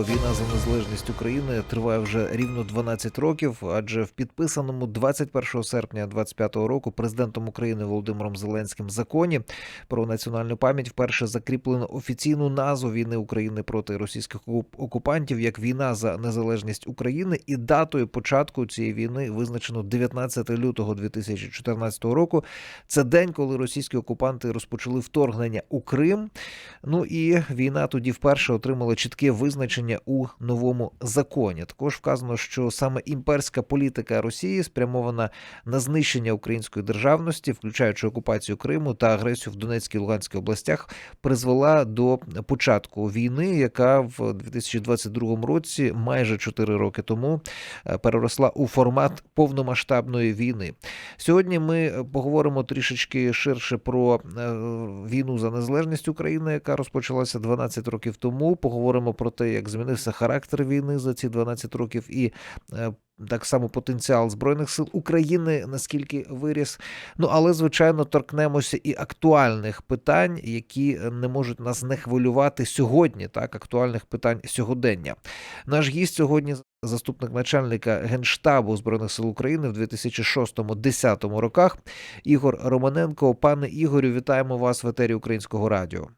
Війна за незалежність України триває вже рівно 12 років, адже в підписаному 21 серпня 2025 року президентом України Володимиром Зеленським законі про національну пам'ять вперше закріплено офіційну назву війни України проти російських окупантів як війна за незалежність України, і датою початку цієї війни визначено 19 лютого 2014 року. Це день, коли російські окупанти розпочали вторгнення у Крим. Ну і війна тоді вперше отримала чітке визначення у новому законі. Також вказано, що саме імперська політика Росії спрямована на знищення української державності, включаючи окупацію Криму та агресію в Донецькій і Луганській областях, призвела до початку війни, яка в 2022 році, майже 4 роки тому, е, переросла у формат повномасштабної війни. Сьогодні ми поговоримо трішечки ширше про е, війну за незалежність України, яка розпочалася 12 років тому. Поговоримо про те, як змінився характер війни за ці 12 років, і е, так само потенціал збройних сил України наскільки виріс. Ну але звичайно торкнемося і актуальних питань, які не можуть нас не хвилювати сьогодні. Так, актуальних питань сьогодення. Наш гість сьогодні заступник начальника генштабу збройних сил України в 2006-2010 роках. Ігор Романенко. Пане Ігорю, вітаємо вас в етері Українського радіо.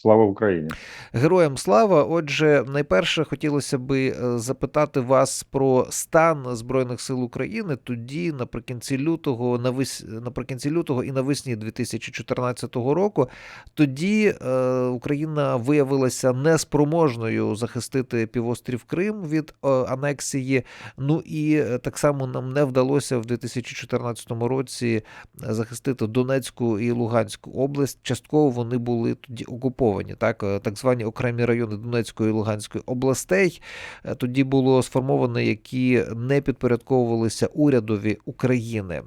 Слава Україні! Героям слава. Отже, найперше хотілося би е, запитати вас про стан збройних сил України тоді, наприкінці лютого, навес... наприкінці лютого і навесні 2014 року. Тоді е, Україна виявилася неспроможною захистити півострів Крим від е, анексії. Ну і е, так само нам не вдалося в 2014 році захистити Донецьку і Луганську область. Частково вони були тоді окуповані. Так, Е, так звані окремі райони Донецької і Луганської областей е, тоді було сформовано, які не підпорядковувалися урядові України.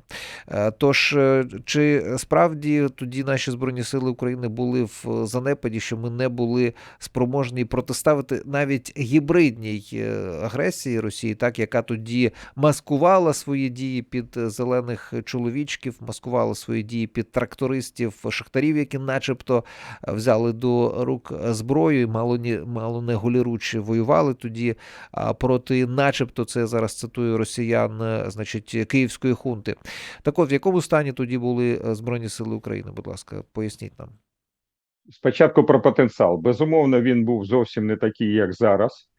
Е, Тож, чи справді тоді наші збройні сили України були в занепаді, що ми не були спроможні протиставити навіть гібридній агресії Росії, так яка тоді маскувала свої дії під зелених чоловічків, маскувала свої дії під трактористів, шахтарів, які, начебто, взяли до рук зброю, і мало не мало не голіруч воювали тоді а, проти, начебто, це зараз цитую росіян, е, значить, київської хунти. Так от, в якому стані тоді були е, Збройні Сили України? Будь ласка, поясніть нам. Спочатку про потенціал. Безумовно, він був зовсім не такий, як зараз,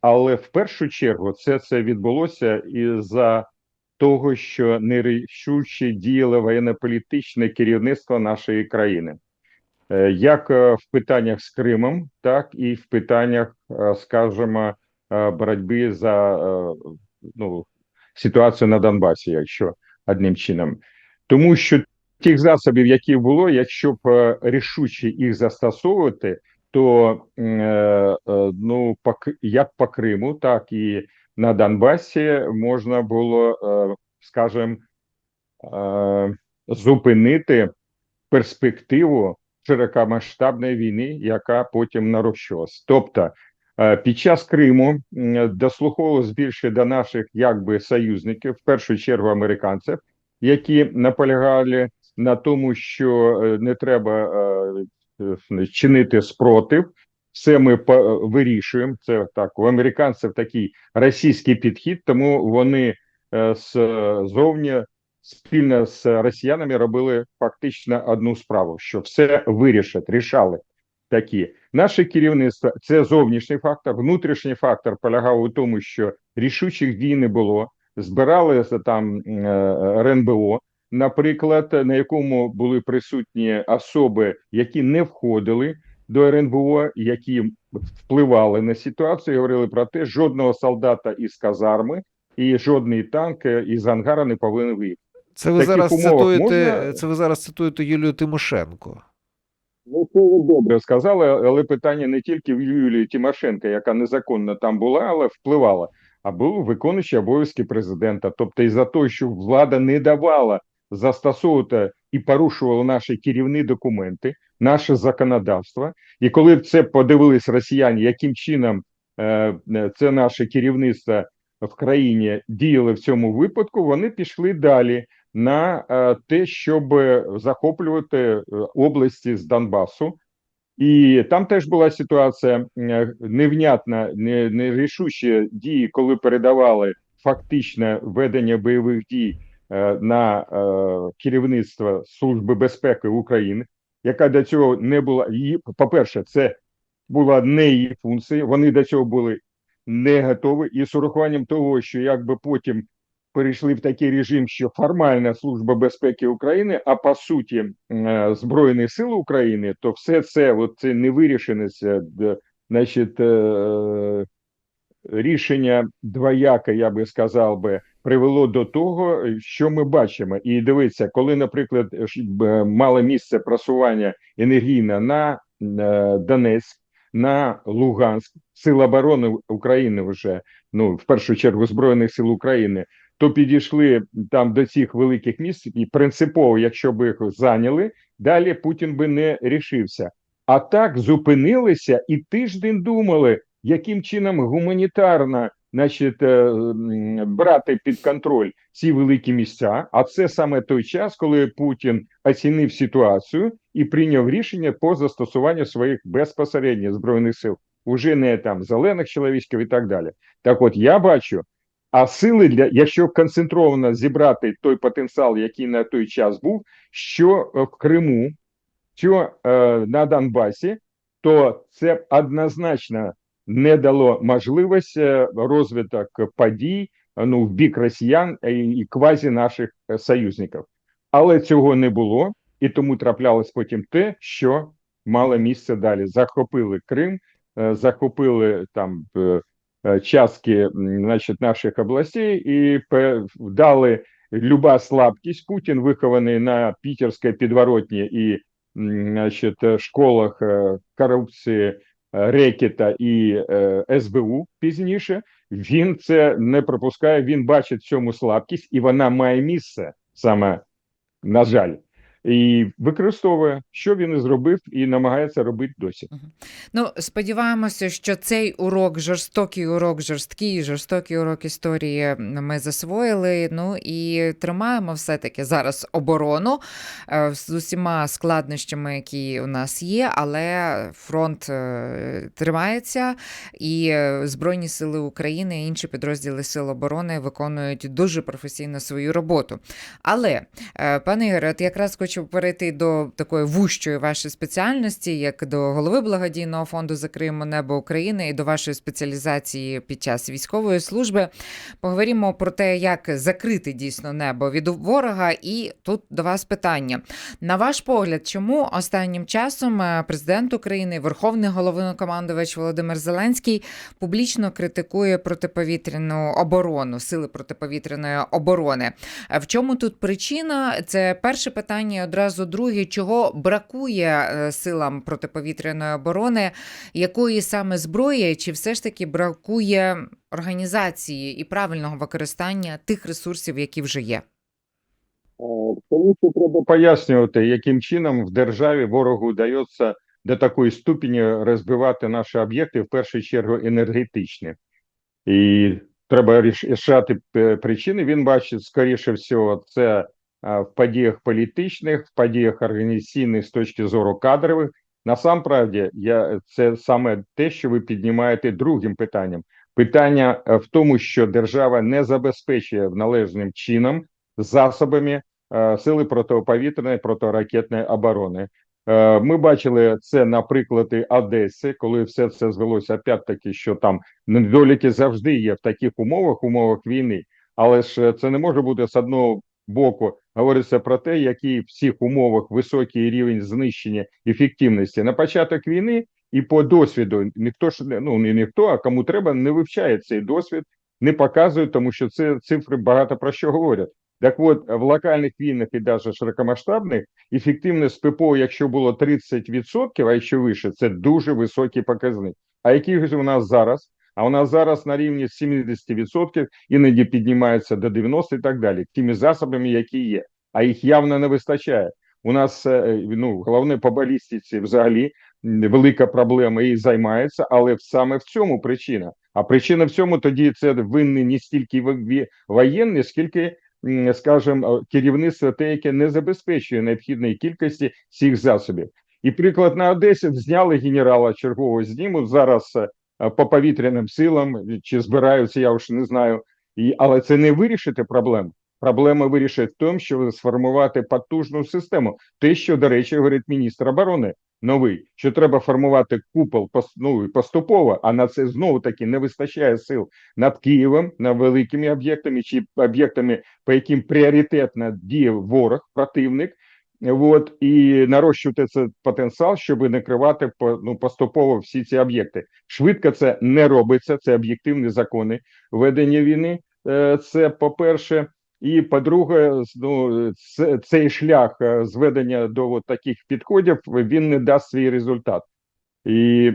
але в першу чергу це це відбулося із-за того, що нерішуче діяло воєнно-політичне керівництво нашої країни, Е, як е, в питаннях з Кримом, так і в питаннях, е, скажімо, е, боротьби за е, ну, ситуацію на Донбасі, якщо одним чином, тому що тих засобів, які було, якщо б е, рішуче їх застосовувати, то е, е, ну як по Криму, так і на Донбасі можна було, е, скажімо, е, зупинити перспективу широкомасштабної війни, яка потім нарощилась. Тобто е, під час Криму дослуховувалось більше до наших якби союзників, в першу чергу американців, які наполягали на тому, що е, не треба е, чинити спротив. Все ми вирішуємо. Це так у американців такий російський підхід, тому вони е, з зовні спільно з росіянами робили фактично одну справу: що все вирішать, рішали такі. Наше керівництво це зовнішній фактор. Внутрішній фактор полягав у тому, що рішучих дій не було. Збиралися там е, РНБО, наприклад, на якому були присутні особи, які не входили до РНБО, які впливали на ситуацію, говорили про те, жодного солдата із казарми і жодний танк із ангара не повинен виїхати. Це ви зараз цитуєте. можна- Це ви зараз цитуєте Юлію Тимошенко. Ну, це ви добре сказали, але питання не тільки в Юлії Тимошенко, яка незаконно там була, але впливала, а був виконуючий обов'язки президента. Тобто, із за того, що влада не давала застосовувати і порушувала наші керівні документи, наше законодавство. І коли це подивились росіяни, яким чином е, е, це наше керівництво в країні діяло в цьому випадку, вони пішли далі на е, те, щоб захоплювати е, області з Донбасу. І там теж була ситуація е, невнятна, не, нерішучі дії, коли передавали фактичне ведення бойових дій на керівництво Служби безпеки України, яка до цього не була її. По-перше, це була не її функція. Вони до цього були не готові. І з урахуванням того, що якби потім перейшли в такий режим, що формальна служба безпеки України, а по суті е, Збройні Сили України, то все це, от це невирішеність, е, значить, е, рішення двояке, я би сказав би, привело до того, що ми бачимо. І дивіться, коли, наприклад, ж, мало місце просування енергійне на е, Донецьк, на Луганськ, Сил оборони України вже ну в першу чергу Збройних сил України, то підійшли там до цих великих міст, і принципово, якщо б їх зайняли, далі Путін би не рішився. А так зупинилися і тиждень думали, яким чином гуманітарно значить, е, брати під контроль ці великі місця. А це саме той час, коли Путін оцінив ситуацію і прийняв рішення по застосуванню своїх безпосередньо збройних сил, уже не там зелених чоловічків і так далі. Так, от я бачу. А сили для якщо концентровано зібрати той потенціал, який на той час був, що е, в Криму, що е, на Донбасі, то це однозначно не дало можливість е, розвиток подій ну в бік росіян і, квазі наших е, союзників. Але цього не було, і тому траплялось потім те, що мало місце далі. Захопили Крим, захопили там частки м, значить, наших областей і дали люба слабкість. Путін вихований на пітерській підворотні і е, школах е, корупції е, Рекета і е, СБУ пізніше. Він це не пропускає. Він бачить в цьому слабкість, і вона має місце саме на жаль, і використовує, що він і зробив, і намагається робити досі. Ну, сподіваємося, що цей урок, жорстокий урок, жорсткий, жорстокий урок історії ми засвоїли. Ну і тримаємо все-таки зараз оборону е, з усіма складнощами, які у нас є, але фронт е, тримається, і е, Збройні сили України і інші підрозділи Сил оборони виконують дуже професійно свою роботу. Але, пане Ігоре, от якраз хочу перейти до такої вущої вашої спеціальності, як до голови благодійного фонду Закриємо небо України і до вашої спеціалізації під час військової служби. Поговоримо про те, як закрити дійсно небо від ворога. І тут до вас питання. На ваш погляд, чому останнім часом е, президент України, Верховний головнокомандувач Володимир Зеленський публічно критикує протиповітряну оборону, сили протиповітряної оборони? Е, В чому тут причина? Це перше питання. Одразу друге, чого бракує е, силам протиповітряної оборони, якої саме зброї, чи все ж таки бракує організації і правильного використання тих ресурсів, які вже є? Тому що треба пояснювати, яким чином в державі ворогу вдається до такої ступені розбивати наші об'єкти, в першу чергу енергетичні. І треба рішати е, причини. Він бачить, скоріше всього, це в подіях політичних, в подіях організаційних з точки зору кадрових. Насамправді, я це саме те, що ви піднімаєте другим питанням. Питання е, в тому, що держава не забезпечує належним чином засобами е, сили протиповітряної протиракетної оборони. Е, Ми бачили це на прикладі Одеси, коли все це звелося опять-таки, що там недоліки завжди є в таких умовах, умовах війни. Але ж е, це не може бути з одного боку говориться про те, який в всіх умовах високий рівень знищення ефективності на початок війни. І по досвіду ніхто ж ну не ніхто, а кому треба, не вивчає цей досвід, не показує, тому що це цифри багато про що говорять. Так от в локальних війнах і навіть широкомасштабних ефективність ППО, якщо було 30%, а якщо вище, це дуже високий показник. А який у нас зараз? А у нас зараз на рівні 70%, іноді піднімається до 90% і так далі, тими засобами, які є. А їх явно не вистачає. У нас е, ну головне по балістиці взагалі велика проблема і займається, але саме в цьому причина. А причина в цьому тоді це винні не стільки во- воєнні, скільки скажімо, керівництво те, яке не забезпечує необхідної кількості цих засобів. І приклад на Одесі зняли генерала чергового зніму зараз е, по повітряним силам, чи збираються, я вже не знаю. І, але це не вирішити проблему. Проблема вирішить в тому, щоб сформувати потужну систему. Те, що, до речі, говорить міністр оборони новий, що треба формувати купол ну, поступово, а на це знову таки не вистачає сил над Києвом, над великими об'єктами чи об'єктами, по яким пріоритетно діє ворог, противник. От і нарощувати це потенціал, щоб накривати по ну поступово всі ці об'єкти. Швидко це не робиться. Це об'єктивні закони ведення війни. Е, Це по-перше, і по-друге, ну цей шлях е, зведення до от таких підходів він не дасть свій результат. І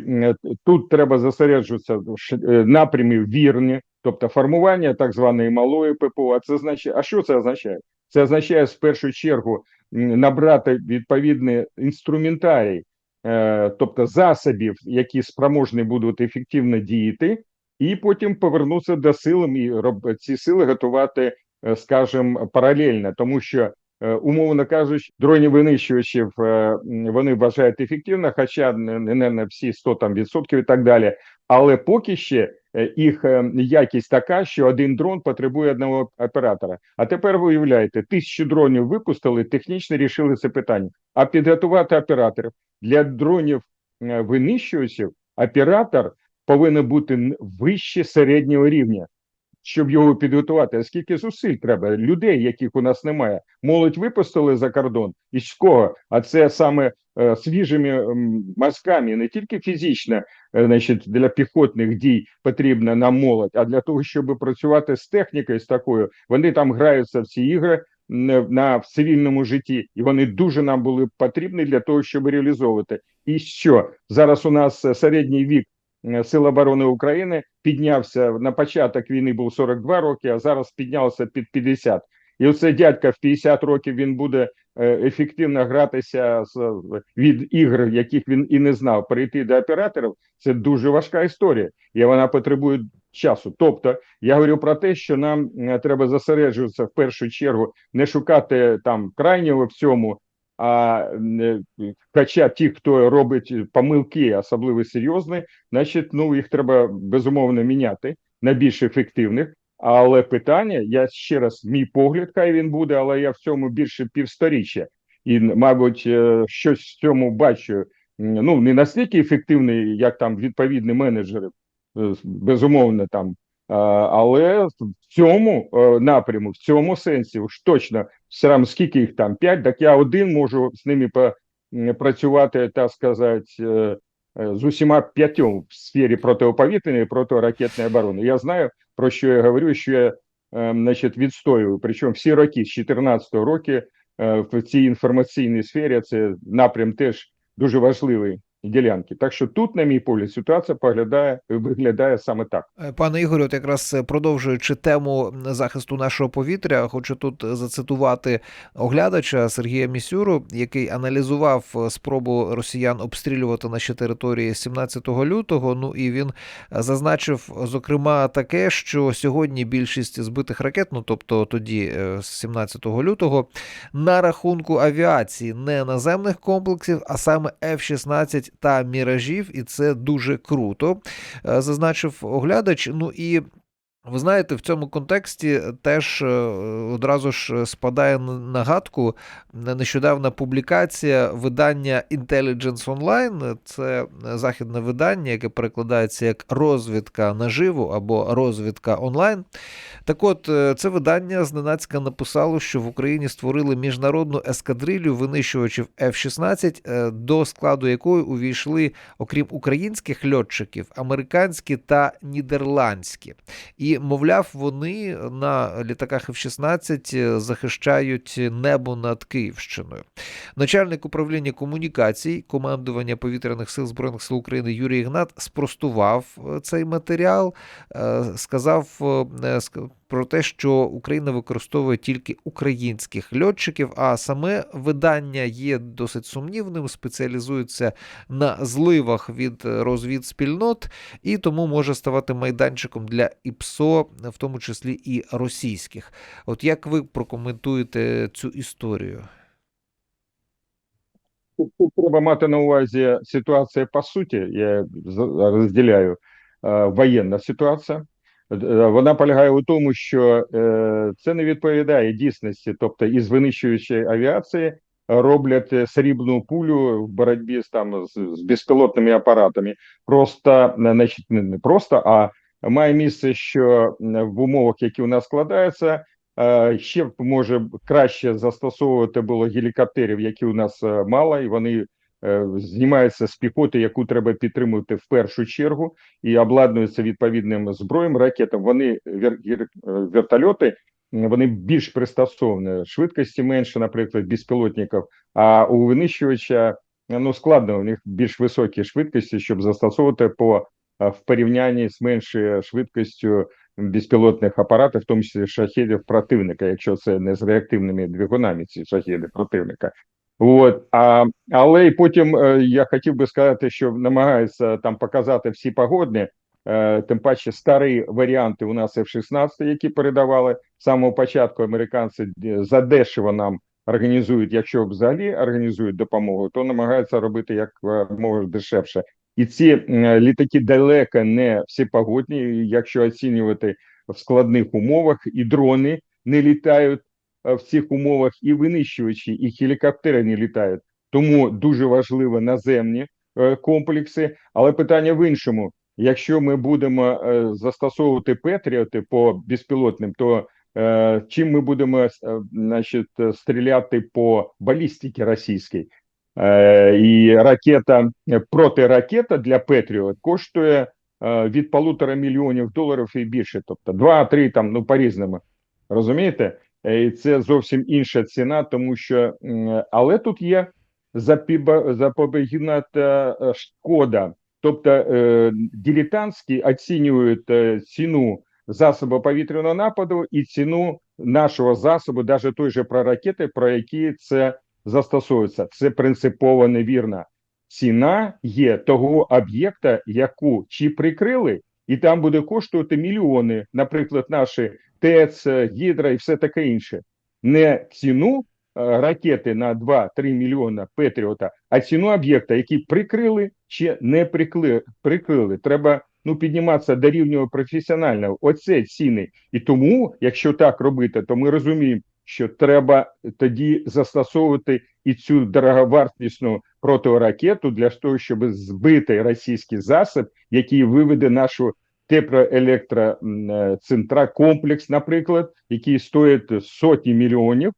тут треба зосереджуватися в е, напрямі вірні, тобто формування так званої малої ППО. А це значить, а що це означає? Це означає в першу чергу набрати відповідний інструментарій, е, тобто засобів, які спроможні будуть ефективно діяти, і потім повернутися до сил і ці сили готувати, е, скажімо, паралельно, тому що. Е, Умовно кажучи, дронів винищувачів е, вони вважають ефективно, хоча не, на всі 100 там відсотків і так далі. Але поки ще е, їх якість така, що один дрон потребує одного оператора. А тепер ви уявляєте, тисячу дронів випустили, технічно рішили це питання. А підготувати операторів для дронів винищувачів оператор повинен бути вище середнього рівня. Щоб його підготувати, а скільки зусиль треба людей, яких у нас немає. Молодь випустили за кордон і з кого? А це саме е, свіжими м, мозками, не тільки фізично, е, значить, для піхотних дій потрібна нам молодь, а для того, щоб працювати з технікою з такою, вони там граються в ці ігри на в цивільному житті, і вони дуже нам були потрібні для того, щоб реалізовувати. І що зараз у нас е, середній вік Сил оборони України піднявся на початок війни був 42 роки, а зараз піднявся під 50. І оце дядька в 50 років він буде е, ефективно гратися з від ігр, яких він і не знав, перейти до операторів. Це дуже важка історія, і вона потребує часу. Тобто, я говорю про те, що нам е, треба зосереджуватися в першу чергу, не шукати там крайнього в цьому. А хоча ті, хто робить помилки, особливо серйозні, значить, ну їх треба безумовно міняти на більш ефективних. Але питання, я ще раз, мій погляд, хай він буде, але я в цьому більше півсторіччя. І, мабуть, е, щось в цьому бачу. Ну, не настільки ефективний, як там відповідні менеджери, е, безумовно, там. Але в цьому е, напряму, в цьому сенсі, уж точно, одно, скільки їх там, п'ять, так я один можу з ними працювати, так сказати, е, е, з усіма п'ятьом в сфері протиповітряної протиракетної оборони. Я знаю, про що я говорю, що я значить, відстоюю. Причому всі роки, з 14-го року, в цій інформаційній сфері це напрям теж дуже важливий ділянки. Так що тут, на мій погляд, ситуація поглядає виглядає саме так. Е, Пане Ігорю, от якраз е, продовжуючи тему захисту нашого повітря, хочу тут зацитувати оглядача Сергія Місюру, який аналізував е, спробу росіян обстрілювати наші території 17 лютого. Ну і він зазначив, зокрема, таке, що сьогодні більшість збитих ракет, ну тобто тоді, е, 17 лютого, на рахунку авіації не наземних комплексів, а саме F-16 та міражів, і це дуже круто, е, зазначив оглядач. Ну і ви знаєте, в цьому контексті теж е, одразу ж спадає на нагадку нещодавна публікація видання Intelligence Online. Це західне видання, яке перекладається як розвідка наживо або розвідка онлайн. Так от, е, це видання зненацька написало, що в Україні створили міжнародну ескадрилю винищувачів F-16, е, до складу якої увійшли, окрім українських льотчиків, американські та нідерландські. І, мовляв, вони на літаках F-16 захищають небо над Київщиною. Начальник управління комунікацій командування повітряних сил збройних сил України Юрій Ігнат спростував е, цей матеріал, е, сказав е, ск- про те, що Україна використовує тільки українських льотчиків, а саме видання є досить сумнівним, спеціалізується на зливах від е, розвідспільнот і тому може ставати майданчиком для ІПСО, в тому числі і російських. От як ви прокоментуєте цю історію? Тут, треба мати на увазі ситуація по суті. Я розділяю е, воєнна ситуація. Е, Вона полягає у тому, що е, це не відповідає дійсності, тобто із винищуючої авіації роблять е, срібну пулю в боротьбі з там з, з безпілотними апаратами. Просто значить, не просто, а має місце, що в умовах, які у нас складаються, Ще може краще застосовувати було гелікоптерів, які у нас мало, і вони е, знімаються з піхоти, яку треба підтримувати в першу чергу, і обладнуються відповідним зброєм, ракетам. Вони вертольоти, вони більш пристосовані. Швидкості менше, наприклад, безпілотників, а у винищувача ну складно, у них більш високі швидкості, щоб застосовувати по в порівнянні з меншою швидкістю безпілотних апаратів, в тому числі шахедів противника, якщо це не з реактивними двигунами, ці шахеди противника. От, а, але і потім е, я хотів би сказати, що намагаються там показати всі погодні, е, тим паче старі варіанти у нас F-16, які передавали з самого початку. Американці е, задешево нам організують, якщо взагалі організують допомогу, то намагаються робити як може дешевше. І ці літаки далеко не всепогодні, і якщо оцінювати в складних умовах, і дрони не літають в цих умовах, і винищувачі, і гелікоптери не літають. Тому дуже важливо наземні е, комплекси. Але питання в іншому: якщо ми будемо е, застосовувати Петріоти по безпілотним, то е, чим ми будемо е, значить, е, стріляти по балістиці російській? Е, і ракета е, протиракета для Петріот коштує е, від полутора мільйонів доларів і більше, тобто 2-3 там, ну по-різному. Розумієте? Е, І це зовсім інша ціна, тому що але тут є запобігна е, шкода. Тобто е, дилетантські оцінюють ціну засобу повітряного нападу і ціну нашого засобу, навіть той же про ракети, про які це застосовується. Це принципово невірно. Ціна є того об'єкта, яку чи прикрили, і там буде коштувати мільйони, наприклад, наші ТЕЦ, Гідра і все таке інше. Не ціну е, ракети на 2-3 мільйона Петріота, а ціну об'єкта, який прикрили чи не прикли, прикрили. Треба ну підніматися до рівня професіонального. Оце ціни. І тому, якщо так робити, то ми розуміємо, що треба тоді застосовувати і цю дороговартісну протиракету для того, щоб збити російський засіб, який виведе нашу теплоелектроцентра комплекс, наприклад, який стоїть сотні мільйонів,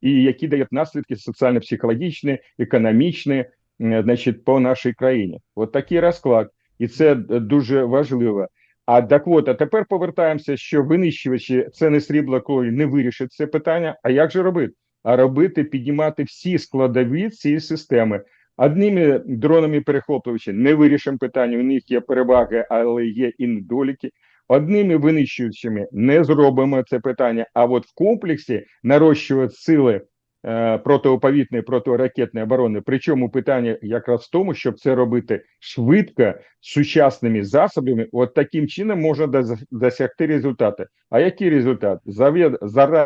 і які дають наслідки соціально-психологічні, економічні, значить, по нашій країні. От такий розклад, і це дуже важливо. А так от, а тепер повертаємося, що винищувачі це не срібло, коли не вирішить це питання. А як же робити? А робити, піднімати всі складові цієї системи. Одними дронами перехоплювачі не вирішимо питання. У них є переваги, але є і недоліки. Одними винищуючими не зробимо це питання. А от в комплексі нарощувати сили е, протиповітної протиракетної оборони. Причому питання якраз в тому, щоб це робити швидко сучасними засобами. От таким чином можна досягти результати. А який результат? Завід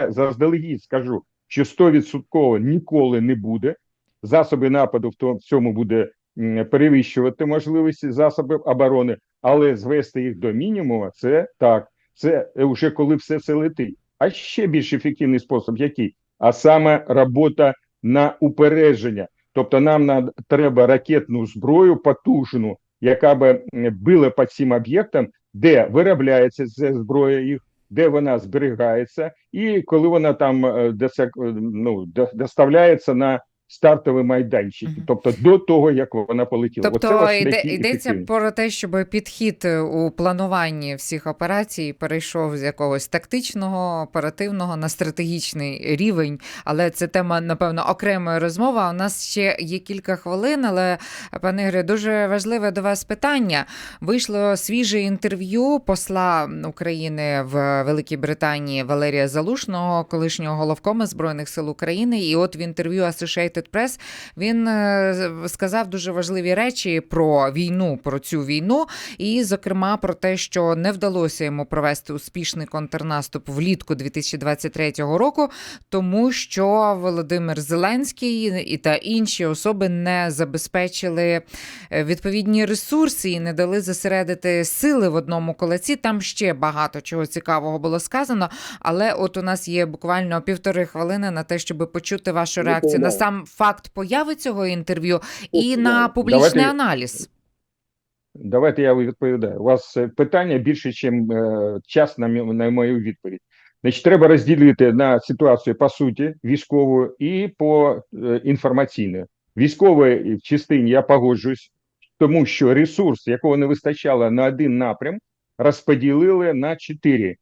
заздалегідь скажу, що 100% ніколи не буде. Засоби нападу в цьому буде перевищувати можливості засобів оборони, але звести їх до мінімуму це так. Це вже коли все це летить. А ще більш ефективний спосіб, який? А саме робота на упередження. Тобто нам треба ракетну зброю потужну, яка би била по цим об'єктам, де виробляється ця зброя їх, де вона зберігається, і коли вона там е, е, ну, доставляється на стартовий майданчик, Мгм. тобто до того, як вона полетіла. Тобто йде, йдеться про те, щоб підхід е, у плануванні всіх операцій перейшов з якогось тактичного, оперативного на стратегічний рівень. Але це тема, напевно, окремої розмови. У нас ще є кілька хвилин. Але, пане Ігоре, дуже важливе до вас питання. Вийшло свіже інтерв'ю посла України в Великій Британії Валерія Залушного, колишнього головкома Збройних сил України. І от в інтерв'ю Associated Associated Press, він е, сказав дуже важливі речі про війну, про цю війну, і, зокрема, про те, що не вдалося йому провести успішний контрнаступ влітку 2023 року, тому що Володимир Зеленський і та інші особи не забезпечили е, відповідні ресурси і не дали зосередити сили в одному кулаці. Там ще багато чого цікавого було сказано. Але от у нас є буквально півтори хвилини на те, щоб почути вашу реакцію на сам факт появи цього інтерв'ю і на публічний Давайте- аналіз. Давайте я відповідаю. У вас е, питання більше, ніж е, час на, на мою відповідь. Значить, треба розділити на ситуацію по суті військову і по е, інформаційну. Військової частині я погоджуюсь, тому що ресурс, якого не вистачало на один напрям, розподілили на чотири.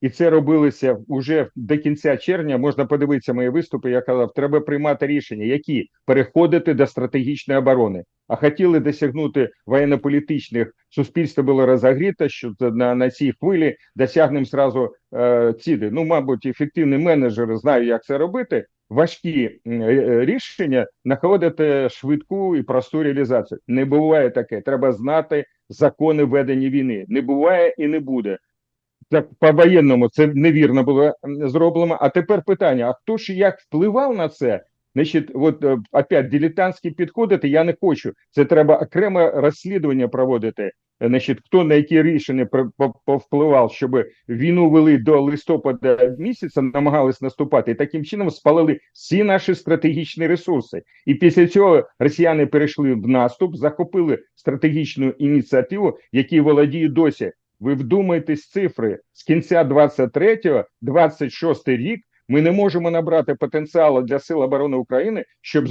І це робилося вже до кінця червня. Можна подивитися мої виступи. Я казав, треба приймати рішення, які переходити до стратегічної оборони. А хотіли досягнути воєнно-політичних суспільство було розігріто, що на, на цій хвилі досягнемо зразу е, цілі. Ну, мабуть, ефективні менеджери знають, як це робити. Важкі е, рішення знаходити швидку і просту реалізацію. Не буває таке. Треба знати закони ведення війни. Не буває і не буде. Так по воєнному це невірно було зроблено. А тепер питання: а хто ж як впливав на це? Значить, от е, опять дилетантські підходити я не хочу. Це треба окреме розслідування проводити. Значить, хто на які рішення повпливав, щоб війну вели до листопада місяця, намагались наступати, і таким чином спалили всі наші стратегічні ресурси. І після цього росіяни перейшли в наступ, захопили стратегічну ініціативу, якій володіє досі. Ви вдумайтесь цифри з кінця 23-го, 26 рік. Ми не можемо набрати потенціалу для сил оборони України, щоб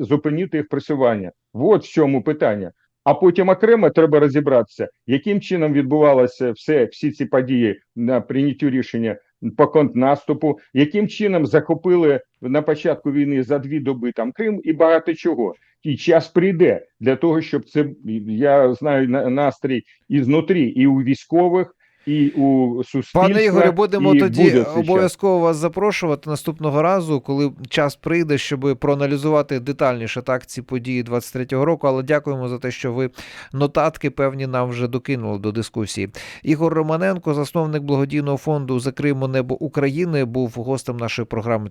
зупинити їх пресування. От в чому питання. А потім окремо треба розібратися, яким чином відбувалося все, всі ці події на прийняттю рішення по контрнаступу, яким чином захопили на початку війни за дві доби там Крим і багато чого. І час прийде для того, щоб це я знаю на- настрій ізнутрі знутрі, і у військових, і у суспільства. Пане Ігоре, будемо і тоді буде обов'язково вас запрошувати наступного разу, коли час прийде, щоб проаналізувати детальніше так ці події 23-го року. Але дякуємо за те, що ви нотатки певні нам вже докинули до дискусії. Ігор Романенко, засновник благодійного фонду Закриємо небо України, був гостем нашої програми.